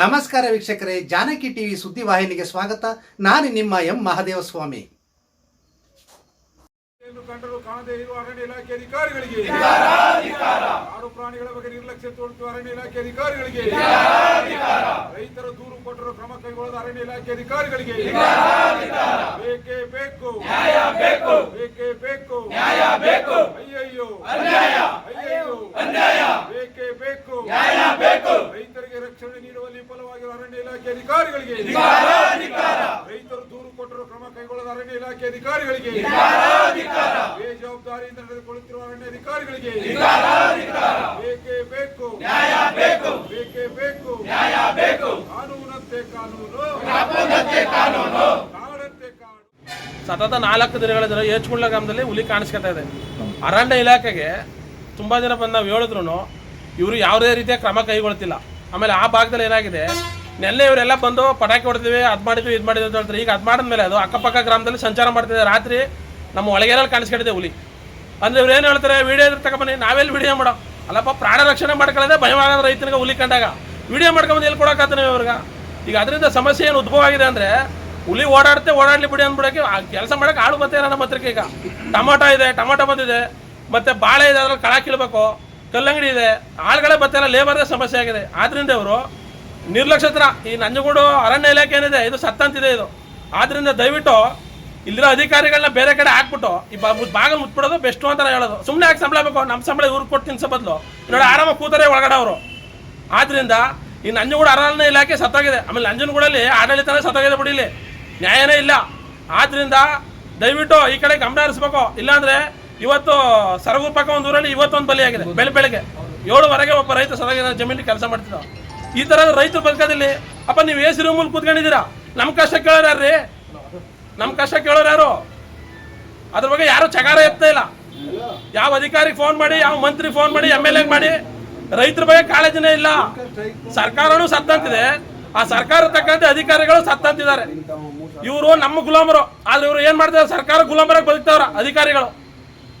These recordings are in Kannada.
ನಮಸ್ಕಾರ ವೀಕ್ಷಕರೇ ಜಾನಕಿ ಟಿವಿ ಸುದ್ದಿವಾಹಿನಿಗೆ ಸ್ವಾಗತ. ನಾನು ನಿಮ್ಮ ಎಂ ಮಹಾದೇವ ಸ್ವಾಮಿ ಎಂದು ಕಂಡರೂ ಕಾಣದೇ ಇರುವ ಅರಣ್ಯ ಇಲಾಖೆ ಅಧಿಕಾರಿಗಳಿಗೆ. ಕಾಡು ಪ್ರಾಣಿಗಳ ಬಗ್ಗೆ ನಿರ್ಲಕ್ಷ್ಯ ತೋರಿಸುವ ಅರಣ್ಯ ಇಲಾಖೆ ಅಧಿಕಾರಿಗಳಿಗೆ. ರೈತರು ದೂರು ಕೊಟ್ಟರು ಕ್ರಮ ಕೈಗೊಳ್ಳದ ಅರಣ್ಯ ಇಲಾಖೆ ಅಧಿಕಾರಿಗಳಿಗೆ. ಬೇಕೇ ಬೇಕು. ಬೇಕೇ. ಬೇಕು ಅಯ್ಯಯ್ಯೋ ಅಯ್ಯಯ್ಯೋ ಬೇಕೇ ಬೇಕು ರೈತರಿಗೆ ರಕ್ಷಣೆ ನೀಡುವಲ್ಲಿ ವಿಫಲವಾಗಿರುವ ಅರಣ್ಯ ಇಲಾಖೆ ಅಧಿಕಾರಿಗಳಿಗೆ ರೈತರು ದೂರು ಕೊಟ್ಟರು ಕ್ರಮ ಕೈಗೊಳ್ಳದ ಅರಣ್ಯ ಇಲಾಖೆ ಅಧಿಕಾರಿಗಳಿಗೆ ಬೇಜವಾಬ್ದಾರಿಯಿಂದ ನಡೆದುಕೊಳ್ಳುತ್ತಿರುವ ಅರಣ್ಯ ಅಧಿಕಾರಿಗಳಿಗೆ ಬೇಕೇ ಬೇಕು. ಬೇಕೇ. ಬೇಕು ಕಾನೂನಂತೆ ಕಾನೂನು. ಸತತ ನಾಲ್ಕು ದಿನಗಳಿಂದ ಏಚ್ಗುಳ್ಳ ಗ್ರಾಮದಲ್ಲಿ ಹುಲಿ ಕಾಣಿಸ್ಕೊತಾ ಇದೆ. ಅರಣ್ಯ ಇಲಾಖೆಗೆ ತುಂಬ ಜನ ಬಂದು ನಾವು ಹೇಳಿದ್ರು ಇವರು ಯಾವುದೇ ರೀತಿಯ ಕ್ರಮ ಕೈಗೊಳ್ತಿಲ್ಲ. ಆಮೇಲೆ ಆ ಭಾಗದಲ್ಲಿ ಏನಾಗಿದೆ? ನೆನ್ನೆ ಇವರೆಲ್ಲ ಬಂದು ಪಟಾಕಿ ಹೊಡ್ತೀವಿ ಅದು ಮಾಡಿದ್ವಿ, ಇದು ಮಾಡಿದ್ವಿ ಅಂತ ಹೇಳ್ತಾರೆ. ಈಗ ಅದು ಮಾಡಿದ್ಮೇಲೆ ಅದು ಅಕ್ಕಪಕ್ಕ ಗ್ರಾಮದಲ್ಲಿ ಸಂಚಾರ ಮಾಡ್ತಿದೆ ರಾತ್ರಿ ನಮ್ಮ ಒಳಗೇರಲ್ಲಿ ಕಾಣಿಸ್ಕೊಂಡಿದೆ ಹುಲಿ. ಅಂದ್ರೆ ಇವ್ರು ಏನು ಹೇಳ್ತಾರೆ? ವಿಡಿಯೋ ಇದ್ರೆ ತಗೊಂಬನ್ನಿ ನಾವೆಲ್ಲಿ ವಿಡಿಯೋ ಮಾಡೋ? ಅಲ್ಲಪ್ಪ, ಪ್ರಾಣ ರಕ್ಷಣೆ ಮಾಡ್ಕೊಳ್ಳೋದೇ ಭಯವಾದ ರೈತನಿಗೆ ಹುಲಿ ಕಂಡಾಗ. ವಿಡಿಯೋ ಮಾಡ್ಕೊಂಬಂದು ಎಲ್ಲಿ ಕೊಡೋಕ್ಕಾಗ್ತಾನೆ ಇವ್ರಿಗೆ ಈಗ? ಅದರಿಂದ ಸಮಸ್ಯೆ ಏನು ಉದ್ಭವ ಆಗಿದೆ ಅಂದ್ರೆ, ಹುಲಿ ಓಡಾಡ್ತೇ ಓಡಾಡ್ಲಿ ಬಿಡಿ ಅಂದ್ಬಿಡಕ್ಕೆ ಕೆಲಸ ಮಾಡೋಕೆ ಆಳು ಮತ್ತೆ ನಮ್ಮ ಹತ್ರಕ್ಕೆ ಈಗ? ಟೊಮಾಟೊ ಇದೆ, ಟೊಮಾಟೊ ಬಂದಿದೆ. ಮತ್ತೆ ಬಾಳೆ ಇದೆ, ಅದ್ರಲ್ಲಿ ಕಳಾಕಿಳ್ಬೇಕು ಕಲ್ಲಂಗಡಿ ಇದೆ. ಆಳುಗಳೇ ಬರ್ತಿಲ್ಲ ಲೇಬರ್ದೇ ಸಮಸ್ಯೆ ಆಗಿದೆ. ಆದ್ದರಿಂದ ಇವರು ನಿರ್ಲಕ್ಷ್ಯತ್ರ. ಈ ನಂಜನಗೂಡು ಅರಣ್ಯ ಇಲಾಖೆ ಏನಿದೆ, ಇದು ಸತ್ತಂತಿದೆ ಇದು. ಆದ್ರಿಂದ ದಯವಿಟ್ಟು ಇಲ್ಲಿರೋ ಅಧಿಕಾರಿಗಳನ್ನ ಬೇರೆ ಕಡೆ ಹಾಕ್ಬಿಟ್ಟು, ಈ ಬಾಗಲ್ ಮುಟ್ಬಿಡೋದು ಬೆಸ್ಟು ಅಂತ ಹೇಳೋದು. ಸುಮ್ಮನೆ ಯಾಕೆ ಸಂಬಳ ಬೇಕು? ನಮ್ಮ ಸಂಬಳ ಇವ್ರಿಗೆ ಕೊಟ್ಟು ತಿನ್ಸ ಬದಲು. ನೋಡಿ ಆರಾಮಾಗಿ ಕೂತರೆ ಒಳಗಡೆ ಅವರು. ಆದ್ರಿಂದ ಈ ನಂಜನಗೂಡು ಅರಣ್ಯ ಇಲಾಖೆ ಸತ್ತೋಗಿದೆ. ಆಮೇಲೆ ನಂಜನಗೂಡಲ್ಲಿ ಆಡಳಿತನೇ ಸತ್ತೋಗಿದೆ ಬಿಡಿ ಇಲ್ಲಿ. ನ್ಯಾಯನೇ ಇಲ್ಲ. ಆದ್ರಿಂದ ದಯವಿಟ್ಟು ಈ ಕಡೆ ಗಮನ ಹರಿಸ್ಬೇಕು. ಇಲ್ಲಾಂದ್ರೆ ಇವತ್ತು ಸರಗೂರು ಪಕ್ಕ ಒಂದು ಊರಲ್ಲಿ ಇವತ್ತೊಂದು ಬಲಿಯಾಗಿದೆ. ಬೆಳೆ ಬೆಳಗ್ಗೆ ಏಳುವರೆಗೆ ಒಬ್ಬ ರೈತ ಸದಗಿನ ಜಮೀನಿಗೆ ಕೆಲಸ ಮಾಡ್ತಿದ್ದ ಈ ತರ ರೈತರು ಬದುಕೋದಿಲ್ಲಿ ಅಪ್ಪ ನೀವು ಎ ಸಿ ರೂಮಲ್ಲಿ ಕೂತ್ಕೊಂಡಿದ್ದೀರಾ? ನಮ್ಮ ಕಷ್ಟ ಕೇಳೋರು ಯಾರ್ರಿ? ನಮ್ಮ ಕಷ್ಟ ಕೇಳೋರು ಯಾರು? ಅದ್ರ ಬಗ್ಗೆ ಯಾರು ಚಗಾರ ಎತ್ತಾ ಇಲ್ಲ. ಯಾವ ಅಧಿಕಾರಿಗೆ ಫೋನ್ ಮಾಡಿ, ಯಾವ ಮಂತ್ರಿ ಫೋನ್ ಮಾಡಿ ಎಂ ಎಲ್ ಎ ಮಾಡಿ, ರೈತರ ಬಗ್ಗೆ ಕಾಳಜಿನೇ ಇಲ್ಲ. ಸರ್ಕಾರನು ಸತ್ತಂತಿದೆ. ಆ ಸರ್ಕಾರ ತಕ್ಕಂತೆ ಅಧಿಕಾರಿಗಳು ಸತ್ತಂತಿದ್ದಾರೆ. ಇವರು ನಮ್ಮ ಗುಲಾಮರು. ಆದ್ರೆ ಇವರು ಏನ್ ಮಾಡ್ತಾರೆ ಸರ್ಕಾರ ಗುಲಾಮರಾಗಿ ಬದುಕ್ತಾವ್ರ ಅಧಿಕಾರಿಗಳು.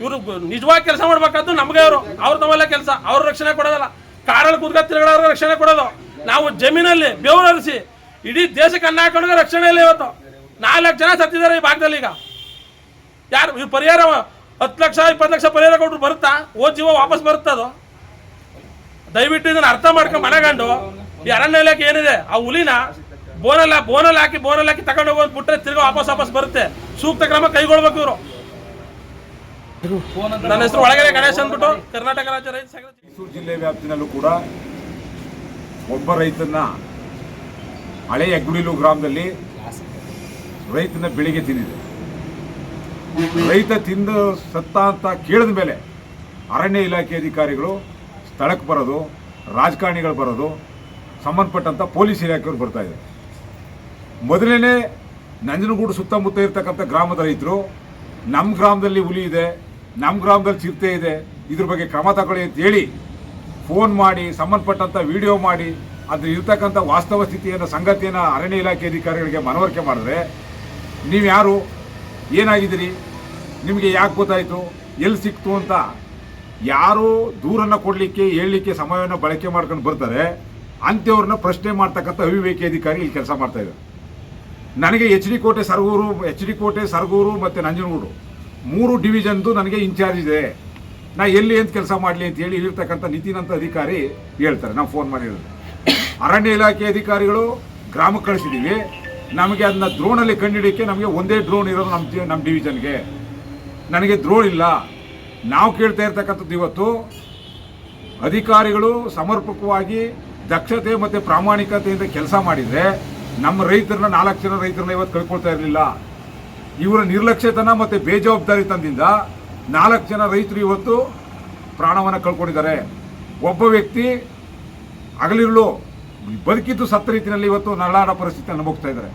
ಇವರು ನಿಜವಾಗಿ ಕೆಲಸ ಮಾಡ್ಬೇಕಾದ್ದು ನಮ್ಗೆ ಅವರು. ಅವ್ರ ತಮ್ಮಲ್ಲ ಕೆಲಸ. ಅವ್ರ ರಕ್ಷಣೆ ಕೊಡೋದಲ್ಲ. ಕಾರಲ್ಲಿ ಕೂತ್ಕೊಂಡು ತಿರುಗಾಡೋರ್ಗೆ ರಕ್ಷಣೆ ಕೊಡೋದು. ನಾವು ಜಮೀನಲ್ಲಿ ಬೆವರರಿಸಿ ಇಡೀ ದೇಶಕ್ಕೆ ಅನ್ನ ರಕ್ಷಣೆ ಇಲ್ಲ ಇವತ್ತು. ನಾಲ್ಕು ಜನ ಸತ್ತಿದ್ದಾರೆ ಈ ಭಾಗದಲ್ಲಿ ಈಗ. ಯಾರು ಈ ಪರಿಹಾರ ಹತ್ತು ಲಕ್ಷ, ಇಪ್ಪತ್ತು ಲಕ್ಷ ಪರಿಹಾರ ಕೊಟ್ಟರು ಬರುತ್ತಾ? ಓ ಜೀವ ವಾಪಸ್ ಬರುತ್ತಾ ಅದು? ದಯವಿಟ್ಟು ಇದನ್ನ ಅರ್ಥ ಮಾಡ್ಕೊಂಡು ಮನೆಗಂಡು, ಈ ಅರಣ್ಯ ಇಲಾಖೆ ಏನಿದೆ, ಆ ಹುಲಿನ ಬೋನಲ್ಲ, ಬೋನಲ್ಲಿ ಹಾಕಿ ಬೋನಲ್ಲಿ ಹಾಕಿ ತಗೊಂಡು ಹೋಗೋದು ಬಿಟ್ಟರೆ ತಿರ್ಗಿ ವಾಪಸ್ ವಾಪಸ್ ಬರುತ್ತೆ. ಸೂಕ್ತ ಕ್ರಮ ಕೈಗೊಳ್ಬೇಕು ಇವರು. ನನ್ನ ಹೆಸರು ಒಳಗಡೆ ಗಣೇಶ್ ಅಂದ್ಬಿಟ್ಟು ಕರ್ನಾಟಕ ರಾಜ್ಯ ರೈತ ಮೈಸೂರು ಜಿಲ್ಲೆ ವ್ಯಾಪ್ತಿನಲ್ಲೂ ಕೂಡ ಒಬ್ಬ ರೈತನ ಹಳೆಯ ಗುಡಿಲು ಗ್ರಾಮದಲ್ಲಿ ರೈತನ ಬೆಳಿಗ್ಗೆ ತಿಂದಿದೆ. ರೈತ ತಿಂದು ಸತ್ತ ಅಂತ ಕೇಳಿದ ಮೇಲೆ ಅರಣ್ಯ ಇಲಾಖೆ ಅಧಿಕಾರಿಗಳು ಸ್ಥಳಕ್ಕೆ ಬರೋದು, ರಾಜಕಾರಣಿಗಳು ಬರೋದು ಸಂಬಂಧಪಟ್ಟಂಥ ಪೊಲೀಸ್ ಇಲಾಖೆಯವರು ಬರ್ತಾ ಇದ್ದಾರೆ. ಮೊದಲನೇ ನಂಜನಗೂಡು ಸುತ್ತಮುತ್ತ ಇರತಕ್ಕಂಥ ಗ್ರಾಮದ ರೈತರು ನಮ್ಮ ಗ್ರಾಮದಲ್ಲಿ ಹುಲಿ ಇದೆ ನಮ್ಮ ಗ್ರಾಮದಲ್ಲಿ ಚಿರತೆ ಇದೆ, ಇದ್ರ ಬಗ್ಗೆ ಕ್ರಮ ತಗೊಳ್ಳಿ ಅಂತ ಹೇಳಿ ಫೋನ್ ಮಾಡಿ ಸಂಬಂಧಪಟ್ಟಂಥ ವಿಡಿಯೋ ಮಾಡಿ, ಅದು ಇರ್ತಕ್ಕಂಥ ವಾಸ್ತವ ಸ್ಥಿತಿಯನ್ನು, ಸಂಗತಿಯನ್ನು ಅರಣ್ಯ ಇಲಾಖೆ ಅಧಿಕಾರಿಗಳಿಗೆ ಮನವರಿಕೆ ಮಾಡಿದ್ರೆ, ನೀವು ಯಾರು? ಏನಾಗಿದ್ದೀರಿ? ನಿಮಗೆ ಯಾಕೆ ಗೊತ್ತಾಯಿತು? ಎಲ್ಲಿ ಸಿಕ್ತು ಅಂತ ಯಾರು ದೂರನ್ನು ಕೊಡಲಿಕ್ಕೆ, ಹೇಳಲಿಕ್ಕೆ ಸಮಯವನ್ನು ಬಳಕೆ ಮಾಡ್ಕೊಂಡು ಬರ್ತಾರೆ. ಅಂಥವ್ರನ್ನ ಪ್ರಶ್ನೆ ಮಾಡ್ತಕ್ಕಂಥ ಅವಿವೇಕಿ ಅಧಿಕಾರಿ ಇಲ್ಲಿ ಕೆಲಸ ಮಾಡ್ತಾ ಇದ್ದಾರೆ. ನನಗೆ ಎಚ್ ಡಿ ಕೋಟೆ, ಸರಗೂರು, ಎಚ್ ಡಿ ಕೋಟೆ, ಸರಗೂರು ಮತ್ತು ನಂಜನಗೂಡು ಮೂರು ಡಿವಿಷನ್ದು ನನಗೆ ಇನ್ಚಾರ್ಜ್ ಇದೆ. ನಾ ಎಲ್ಲಿ ಅಂತ ಕೆಲಸ ಮಾಡಲಿ ಅಂತ ಹೇಳಿ ಇಲ್ಲಿರ್ತಕ್ಕಂಥ ನಿತಿನ್ ಅಂತ ಅಧಿಕಾರಿ ಹೇಳ್ತಾರೆ. ನಾವು ಫೋನ್ ಮಾಡಿ ಅರಣ್ಯ ಇಲಾಖೆ ಅಧಿಕಾರಿಗಳು ಗ್ರಾಮಕ್ಕೆ ಕಳಿಸಿದ್ದೀವಿ ನಮಗೆ ಅದನ್ನ ಡ್ರೋನಲ್ಲಿ ಕಂಡುಹಿಡಿಯೋಕ್ಕೆ ನಮಗೆ ಒಂದೇ ಡ್ರೋನ್ ಇರೋದು ನಮ್ಮ ನಮ್ಮ ಡಿವಿಷನ್ಗೆ ನನಗೆ ಡ್ರೋನ್ ಇಲ್ಲ. ನಾವು ಕೇಳ್ತಾ ಇರ್ತಕ್ಕಂಥದ್ದು ಇವತ್ತು ಅಧಿಕಾರಿಗಳು ಸಮರ್ಪಕವಾಗಿ ದಕ್ಷತೆ ಮತ್ತು ಪ್ರಾಮಾಣಿಕತೆಯಿಂದ ಕೆಲಸ ಮಾಡಿದರೆ ನಮ್ಮ ರೈತರನ್ನ ನಾಲ್ಕು ಜನ ರೈತರನ್ನ ಇವತ್ತು ಕಳ್ಕೊಳ್ತಾ ಇರಲಿಲ್ಲ. ಇವರ ನಿರ್ಲಕ್ಷ್ಯತನ ಮತ್ತು ಬೇಜವಾಬ್ದಾರಿತನದಿಂದ ನಾಲ್ಕು ಜನ ರೈತರು ಇವತ್ತು ಪ್ರಾಣವನ್ನು ಕಳ್ಕೊಂಡಿದ್ದಾರೆ. ಒಬ್ಬ ವ್ಯಕ್ತಿ ಹಗಲಿರುಳು ಬದುಕಿದ್ದು ಸತ್ತ ರೀತಿಯಲ್ಲಿ ಇವತ್ತು ನರಳಾಡ ಪರಿಸ್ಥಿತಿ ಅನುಭವಿಸ್ತಾ ಇದ್ದಾರೆ.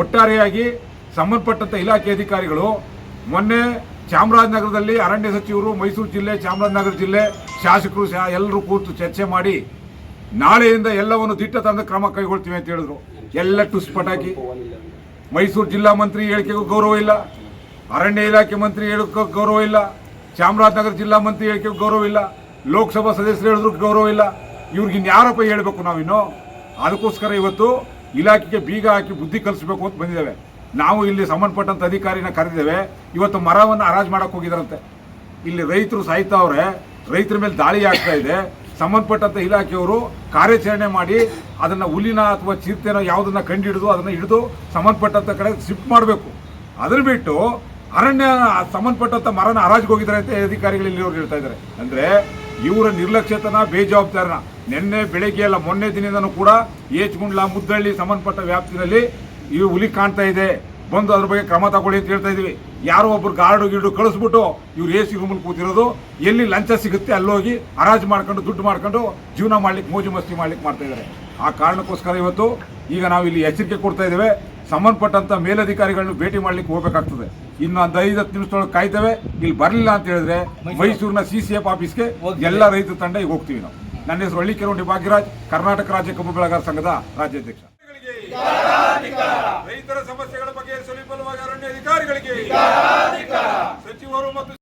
ಒಟ್ಟಾರೆಯಾಗಿ ಸಂಬಂಧಪಟ್ಟಂಥ ಇಲಾಖೆ ಅಧಿಕಾರಿಗಳು ಮೊನ್ನೆ ಚಾಮರಾಜನಗರದಲ್ಲಿ ಅರಣ್ಯ ಸಚಿವರು ಮೈಸೂರು ಜಿಲ್ಲೆ, ಚಾಮರಾಜನಗರ ಜಿಲ್ಲೆ ಶಾಸಕರು ಎಲ್ಲರೂ ಕೂತು ಚರ್ಚೆ ಮಾಡಿ ನಾಳೆಯಿಂದ ಎಲ್ಲವನ್ನು ದಿಟ್ಟ ತಂದು ಕ್ರಮ ಕೈಗೊಳ್ತೀವಿ ಅಂತ ಹೇಳಿದ್ರು. ಎಲ್ಲ ಟುಸ್ ಪಟಾಕಿ ಮೈಸೂರು ಜಿಲ್ಲಾ ಮಂತ್ರಿ ಹೇಳಿಕೆಗೂ ಗೌರವ ಇಲ್ಲ. ಅರಣ್ಯ ಇಲಾಖೆ ಮಂತ್ರಿ ಹೇಳೋಕೆ ಗೌರವ ಇಲ್ಲ. ಚಾಮರಾಜನಗರ ಜಿಲ್ಲಾ ಮಂತ್ರಿ ಹೇಳಕ್ಕೆ ಗೌರವ ಇಲ್ಲ. ಲೋಕಸಭಾ ಸದಸ್ಯರು ಹೇಳಿದ್ರು ಗೌರವ ಇಲ್ಲ. ಇವ್ರಿಗೆ ಇನ್ಯಾರಪ್ಪ ಹೇಳಬೇಕು ನಾವಿನ್ನು? ಅದಕ್ಕೋಸ್ಕರ ಇವತ್ತು ಇಲಾಖೆಗೆ ಬೀಗ ಹಾಕಿ ಬುದ್ಧಿ ಕಲಿಸಬೇಕು ಅಂತ ಬಂದಿದ್ದೇವೆ. ನಾವು ಇಲ್ಲಿ ಸಂಬಂಧಪಟ್ಟಂಥ ಅಧಿಕಾರಿನ ಕರೆದಿದ್ದೇವೆ. ಇವತ್ತು ಮರವನ್ನು ಹರಾಜು ಮಾಡಕ್ಕೆ ಹೋಗಿದಾರಂತೆ ಇಲ್ಲಿ ರೈತರು ಸಾಯ್ತಾವ್ರೆ ರೈತರ ಮೇಲೆ ದಾಳಿ ಆಗ್ತಾ ಇದೆ. ಸಂಬಂಧಪಟ್ಟಂಥ ಇಲಾಖೆಯವರು ಕಾರ್ಯಾಚರಣೆ ಮಾಡಿ ಅದನ್ನು ಹುಲಿನ ಅಥವಾ ಚಿರತೆನೋ ಕಂಡು ಹಿಡಿದು ಅದನ್ನು ಹಿಡಿದು ಸಂಬಂಧಪಟ್ಟಂಥ ಕಡೆ ಶಿಫ್ಟ್ ಮಾಡಬೇಕು. ಅದನ್ನು ಬಿಟ್ಟು ಅರಣ್ಯ ಸಂಬಂಧಪಟ್ಟಂತ ಮರನ ಹರಾಜಿಗೆ ಹೋಗಿದ್ದಾರೆ ಅಂತ ಅಧಿಕಾರಿಗಳು ಇಲ್ಲಿ ಹೇಳ್ತಾ ಇದ್ದಾರೆ. ಅಂದ್ರೆ ಇವರ ನಿರ್ಲಕ್ಷ್ಯತನ, ಬೇಜವಾಬ್ದಾರನ ನಿನ್ನೆ ಬೆಳಗ್ಗೆ ಅಲ್ಲ ಮೊನ್ನೆ ದಿನದಿಂದನೂ ಕೂಡ ಏಚ್ಗುಂಡ್ಲ ಮುದ್ದಳ್ಳಿ ಸಂಬಂಧಪಟ್ಟ ವ್ಯಾಪ್ತಿನಲ್ಲಿ ಈ ಹುಲಿ ಕಾಣ್ತಾ ಇದೆ. ಬಂದು ಅದ್ರ ಬಗ್ಗೆ ಕ್ರಮ ತಗೊಳ್ಳಿ ಅಂತ ಹೇಳ್ತಾ ಇದೀವಿ ಯಾರೋ ಒಬ್ರು ಗಾರ್ಡು ಗಿರ್ಡು ಕಳಿಸ್ಬಿಟ್ಟು ಇವ್ರು ಎ ಸಿ ರೂಮಲ್ಲಿ ಕೂತಿರೋದು. ಎಲ್ಲಿ ಲಂಚ ಸಿಗುತ್ತೆ ಅಲ್ಲೋಗಿ ಹರಾಜು ಮಾಡ್ಕೊಂಡು, ದುಡ್ಡು ಮಾಡ್ಕೊಂಡು ಜೀವನ ಮಾಡ್ಲಿಕ್ಕೆ, ಮೋಜು ಮಸ್ತಿ ಮಾಡ್ಲಿಕ್ಕೆ ಮಾಡ್ತಾ ಇದ್ದಾರೆ. ಆ ಕಾರಣಕ್ಕೋಸ್ಕರ ಇವತ್ತು ಈಗ ನಾವು ಇಲ್ಲಿ ಎಚ್ಚರಿಕೆ ಕೊಡ್ತಾ ಇದ್ದೇವೆ. ಸಂಬಂಧಪಟ್ಟಂಥ ಮೇಲಧಿಕಾರಿಗಳನ್ನು ಭೇಟಿ ಮಾಡ್ಲಿಕ್ಕೆ ಹೋಗ್ಬೇಕಾಗ್ತದೆ. ಇನ್ನು ಒಂದು ಐದು ಹತ್ತು ನಿಮಿಷದೊಳಗೆ ಕಾಯ್ತವೆ. ಇಲ್ಲಿ ಬರಲಿಲ್ಲ ಅಂತ ಹೇಳಿದ್ರೆ ಮೈಸೂರಿನ ಸಿ ಸಿ ಎಫ್ ಆಫೀಸ್ಗೆ ಎಲ್ಲ ರೈತ ತಂಡ ಈಗ ಹೋಗ್ತೀವಿ ನಾವು. ನನ್ನ ಹೆಸರು ಹಳ್ಳಿ ಕೆರೆ ಭಾಗ್ಯರಾಜ್ ಕರ್ನಾಟಕ ರಾಜ್ಯ ಕಬ್ಬು ಬೆಳಗಾರ ಸಂಘದ ರಾಜ್ಯಾಧ್ಯಕ್ಷ. ರೈತರ ಸಮಸ್ಯೆಗಳ ಬಗ್ಗೆ ಅರಣ್ಯ ಅಧಿಕಾರಿಗಳಿಗೆ ಸಚಿವರು ಮತ್ತು